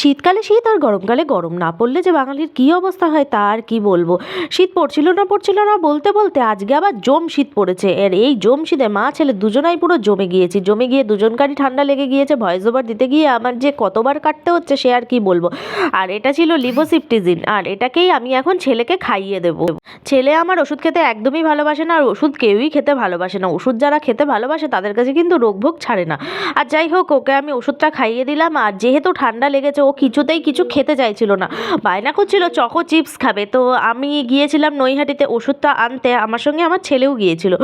শীতকালে শীত আর গরমকালে গরম। না পড়লে যে বাঙালির কী অবস্থা হয় তা আর কি বলব? শীত পড়ছিল না পড়ছিল না বলতে বলতে আজকে আবার জম শীত পড়েছে। আর এই জম শীতে মা ছেলে দুজনাই পুরো জমে গিয়েছি। জমে গিয়ে দুজনকারই ঠান্ডা লেগে গিয়েছে ভয়েস ওভার দিতে গিয়ে আমার যে কতবার কাটতে হচ্ছে সে আর কি বলব? আর এটা ছিল লিভোসিপটিজিন, আর এটাকেই আমি এখন ছেলেকে খাইয়ে দেবো। ছেলে আমার ওষুধ খেতে একদমই ভালোবাসে না, আর ওষুধ কেউই খেতে ভালোবাসে না। ওষুধ যারা খেতে ভালোবাসে তাদের কাছে কিন্তু রোগভোগ ছাড়ে না। আর যাই হোক, ওকে আমি ওষুধটা খাইয়ে দিলাম, আর যেহেতু ঠান্ডা লেগেছে, ও কিছুতেই কিছু খেতে চাইছিল না। বায়না করছিল চকো চিপস খাবে। তো আমি গিয়েছিলাম নৈহাটিতে ওষুধটা আনতে, আমার সঙ্গে আমার ছেলেও গিয়েছিল।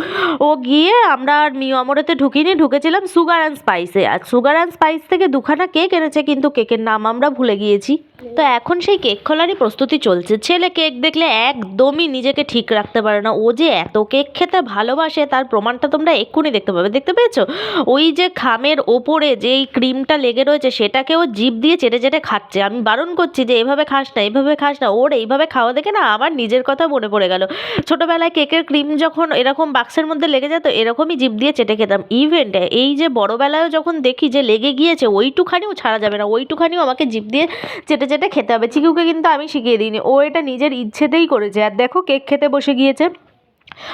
ও গিয়ে আমরা আর মিও ঢুকিনি, ঢুকেছিলাম সুগার অ্যান্ড স্পাইসে। আর সুগার অ্যান্ড স্পাইস থেকে দুখানা কেক এনেছে, কিন্তু কেকের নাম আমরা ভুলে গিয়েছি। তো এখন সেই কেক খোলারই প্রস্তুতি চলছে। ছেলে কেক দেখলে একদমই নিজেকে ঠিক রাখতে পারে না। ও যে এত কেক খেতে ভালোবাসে, তার প্রমাণটা তোমরা এক্ষুনি দেখতে পাবে। দেখতে পেয়েছ? ওই যে খামের ওপরে যেই ক্রিমটা লেগে রয়েছে, সেটাকে ও জিভ দিয়ে চেটে চেটে খাচ্ছে। আমি বারণ করছি যে, এভাবে খাস না, এভাবে খাস না। ওর, এইভাবে খাওয়া দেখে না আমার নিজের কথা মনে পড়ে গেল। ছোটোবেলায় কেকের ক্রিম যখন এরকম বাক্সের মধ্যে লেগে যেত, এরকমই জিভ দিয়ে চেটে খেতাম। ইভেন্টে এই যে বড়োবেলায়ও যখন দেখি যে লেগে গিয়েছে, ওইটুখানিও ছাড়া যাবে না। ওইটুখানিও আমাকে জিভ দিয়ে চেটে চেটে খেতে হবে। চিকুকে কিন্তু আমি শিখিয়ে দিইনি। ও এটা নিজের ইচ্ছেতেই করেছে। আর দেখো কেক খেতে বসে গিয়েছে।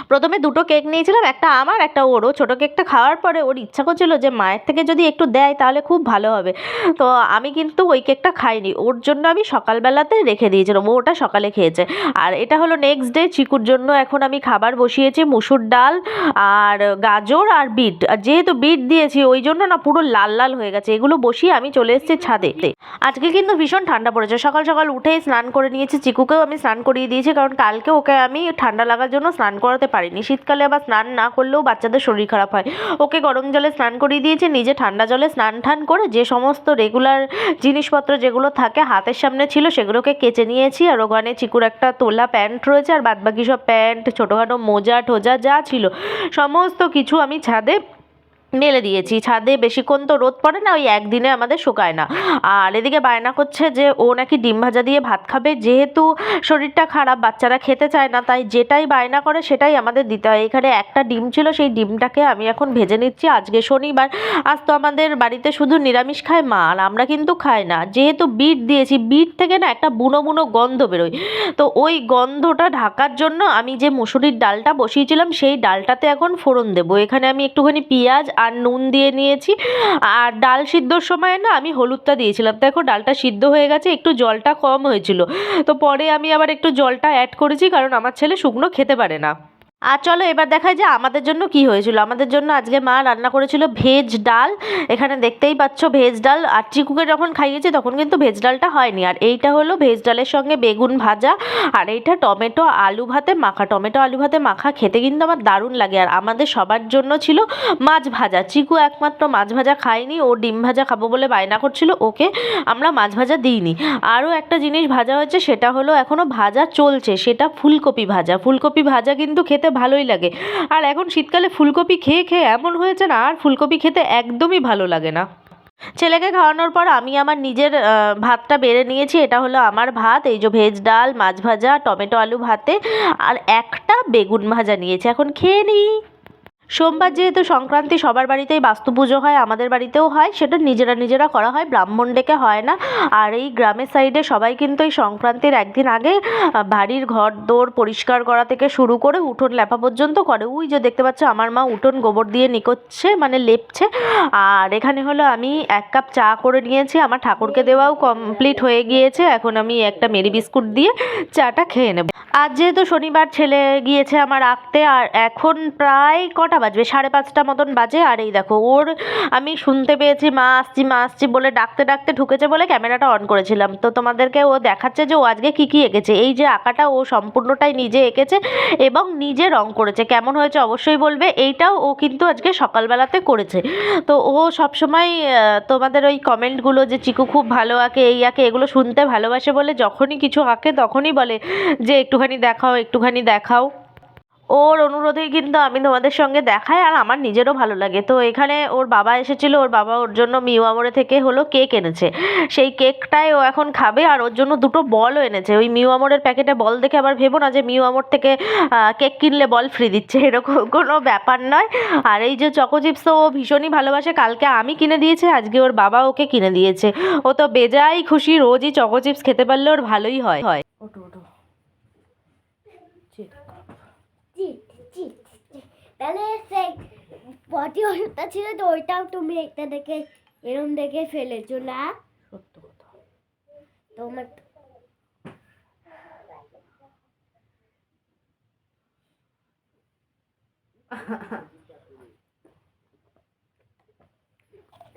প্রথমে দুটো কেক নিয়েছিলাম, একটা আমার, একটা ওরও। ছোটো কেকটা খাওয়ার পরে ওর ইচ্ছা করছিল যে মায়ের থেকে যদি একটু দেয় তাহলে খুব ভালো হবে। তো আমি কিন্তু ওই কেকটা খাইনি। ওর জন্য আমি সকালবেলাতে রেখে দিয়েছিলাম। ও ওটা সকালে খেয়েছে। আর এটা হলো নেক্সট ডে চিকুর জন্য এখন আমি খাবার বসিয়েছি মুসুর ডাল আর গাজর আর বিট। আর যেহেতু বিট দিয়েছি, ওই জন্য না পুরো লাল লাল হয়ে গেছে। এগুলো বসিয়ে আমি চলে এসেছি ছাদে আজকে কিন্তু ভীষণ ঠান্ডা পড়েছে। সকাল সকাল উঠেই স্নান করে নিয়েছি। চিকুকেও আমি স্নান করিয়ে দিয়েছি। কারণ কালকে ওকে আমি ঠান্ডা লাগার জন্য স্নান করাতে পারিনি। শীতকালে আবার স্নান না করলেও বাচ্চাদের শরীর খারাপ হয়। ওকে গরম জলে স্নান করিয়ে দিয়েছে, নিজে ঠান্ডা জলে স্নান ঠান করে যে সমস্ত রেগুলার জিনিসপত্র যেগুলো থাকে হাতের সামনে ছিল সেগুলোকে কেচে নিয়েছি। আর ওখানে চিকুর একটা তোলা প্যান্ট রয়েছে, আর বাদবাকি সব প্যান্ট, ছোটোখাটো মোজা ঠোজা যা ছিল, সমস্ত কিছু আমি ছাদে মেলে দিয়েছি। ছাদে বেশিক্ষণ তো রোদ পড়ে না, ওই একদিনে আমাদের শুকায় না। আর এদিকে বায়না করছে যে, ও নাকি ডিম ভাজা দিয়ে ভাত খাবে। যেহেতু শরীরটা খারাপ, বাচ্চারা খেতে চায় না, তাই যেটাই বায়না করে সেটাই আমাদের দিতে হয়। এখানে একটা ডিম ছিল, সেই ডিমটাকে আমি এখন ভেজে নিচ্ছি। আজকে শনিবার, আজ তো আমাদের বাড়িতে শুধু নিরামিষ খায় মা, আর আমরা কিন্তু খাই না। যেহেতু বিট দিয়েছি, বিট থেকে না একটা বুনো বুনো গন্ধ বেরোয়। তো ওই গন্ধটা ঢাকার জন্য আমি যে মুসুরির ডালটা বসিয়েছিলাম, সেই ডালটাতে এখন ফোড়ন দেবো। এখানে আমি একটুখানি পেঁয়াজ আর নুন দিয়ে নিয়েছি। আর ডাল সিদ্ধর সময় না আমি হলুদটা দিয়েছিলাম। দেখো ডালটা সিদ্ধ হয়ে গেছে, একটু জলটা কম হয়েছিল। তো পরে আমি আবার একটু জলটা অ্যাড করেছি, কারণ আমার ছেলে শুকনো খেতে পারে না। আর চলো এবার দেখায় যে আমাদের জন্য কি হয়েছিল। আমাদের জন্য আজকে মা রান্না করেছিল ভেজ ডাল। এখানে দেখতেই পাচ্ছ ভেজ ডাল। আর চিকুকে যখন খাইয়েছি তখন কিন্তু ভেজ ডালটা হয়নি। আর এইটা হলো ভেজ ডালের সঙ্গে বেগুন ভাজা। আর এইটা টমেটো আলু ভাতে মাখা। টমেটো আলু ভাতে মাখা খেতে কিন্তু আমার দারুণ লাগে। আর আমাদের সবার জন্য ছিল মাছ ভাজা। চিকু একমাত্র মাছ ভাজা খায়নি। ও ডিম ভাজা খাব বলে বায়না করছিল। ওকে আমরা মাছ ভাজা দিইনি। আরও একটা জিনিস ভাজা হয়েছে সেটা হলো এখনও ভাজা চলছে। সেটা ফুলকপি ভাজা। ফুলকপি ভাজা কিন্তু খেতে ভালোই লাগে। আর এখন শীতকালে ফুলকপি খেয়ে খেয়ে এমন হয়েছে না, আর ফুলকপি খেতে একদমই ভালো লাগে না। ছেলেকে খাওয়ানোর পর আমি আমার নিজের ভাতটা বেড়ে নিয়েছি, এটা হলো আমার ভাত, এই যে ভেজ ডাল, মাছ ভাজা, টমেটো আলু ভাতে, আর একটা বেগুন ভাজা নিয়েছি। এখন খেয়ে নিই। সোমবার যেহেতু সংক্রান্তি সবার বাড়িতেই বাস্তু পুজো হয়, আমাদের বাড়িতেও হয়, সেটা নিজেরা নিজেরা করা হয়, ব্রাহ্মণ ডেকে হয় না। আর এই গ্রামের সাইডে সবাই কিন্তু এই সংক্রান্তির একদিন আগে বাড়ির ঘর দোর পরিষ্কার করা থেকে শুরু করে উঠোন লেপা পর্যন্ত করে। উই যে দেখতে পাচ্ছ, আমার মা উঠোন গোবর দিয়ে নিকোচ্ছে মানে লেপছে। আর এখানে হলো আমি এক কাপ চা করে নিয়েছি, আমার ঠাকুরকে দেওয়াও কমপ্লিট হয়ে গিয়েছে। এখন আমি একটা মেরি বিস্কুট দিয়ে চাটা খেয়ে নেব। আজ যেহেতু শনিবার ছেলে গিয়েছে আমার আঁকতে, আর এখন প্রায় কটা বাজবে, সাড়ে পাঁচটা মতন বাজে। আর এই দেখো, ওর আমি শুনতে পেয়েছি, মা আসছি মা আসছি বলে ডাকতে ডাকতে ঢুকেছে বলে ক্যামেরাটা অন করেছিলাম। তো তোমাদেরকে ও দেখাচ্ছে যে ও আজকে কী কী এঁকেছে। এই যে আঁকাটা ও সম্পূর্ণটাই নিজে এঁকেছে এবং নিজে রং করেছে। কেমন হয়েছে অবশ্যই বলবে, এইটাও ও কিন্তু আজকে সকালবেলাতে করেছে। তো ও সবসময় তোমাদের ওই কমেন্টগুলো যে চিকু খুব ভালো আঁকে, এই আঁকে, এগুলো শুনতে ভালোবাসে বলে যখনই কিছু আঁকে তখনই বলে যে, একটুখানি দেখাও একটুখানি দেখাও। ওর অনুরোধেই কিন্তু আমি তোমাদের সঙ্গে দেখাই, আর আমার নিজেরও ভালো লাগে। তো এখানে ওর বাবা এসেছিল, ওর বাবা ওর জন্য মিও আমরে থেকে হলো কেক এনেছে। সেই কেকটাই ও এখন খাবে, আর ওর জন্য দুটো বলও এনেছে। ওই মিও আমরের প্যাকেটে বল দেখে আবার ভেবো না যে মিও আমর থেকে কেক কিনলে বল ফ্রি দিচ্ছে। এরকম কোনো ব্যাপার নয়। আর এই যে চকো চিপস তো ও ভীষণই ভালোবাসে, কালকে আমি কিনে দিয়েছি, আজকে ওর বাবা ওকে কিনে দিয়েছে। ও তো বেজাই খুশি, রোজই চকো চিপস খেতে পারলে ওর ভালোই হয় হয় ওটো ওটো চিট চিট চিট। তাহলে পটি ওষুধটা ছিল তো ওইটাও তুমি একটা দেখে এরম দেখে ফেলেছো না? সত্য কথা। তোমার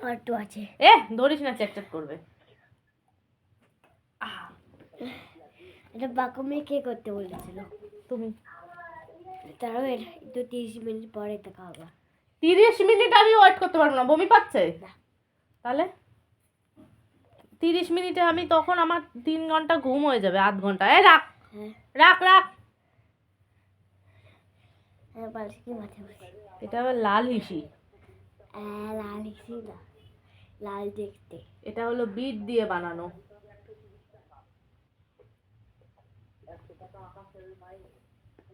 আর তো আছে। এ ধরিস না চ্যাট করবে। এটা বাকুমে কে করতে বলেছিল? তুমি। তারও একটু তিরিশ মিনিট পরে এটা খাওয়া তিরিশ মিনিট আমি ওয়েট করতে পারব না বমি পাচ্ছে? তাহলে? তিরিশ মিনিটে আমি তখন আমার তিন ঘণ্টা ঘুম হয়ে যাবে আধ ঘণ্টা। এ রাখ হ্যাঁ। রাখ রাখ। হ্যাঁ মাথায় বসে এটা আবার লাল হিসি হ্যাঁ লাল হিসি না। লাল দেখতে। এটা হলো বিট দিয়ে বানানো।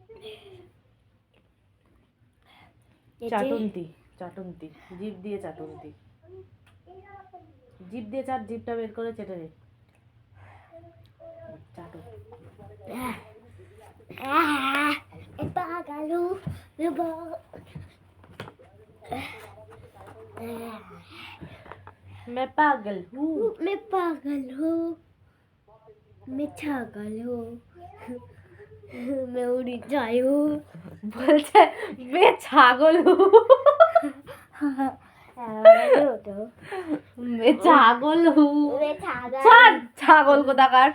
এতে- চাটুন্তি চাটুন্তি জিভ দিয়ে চাটুন্তি জিভ দিয়ে চাট জিভটা বের করে চেটে নে চাটুন আহ, এ পাগালু এ বা- मैं पागल हूँ मैं पागल हूँ मैं छागल हूँ मैं उड़ी जाई हूँ বলছে বে ছাগল ছাগল হু ছাগল কোথাকার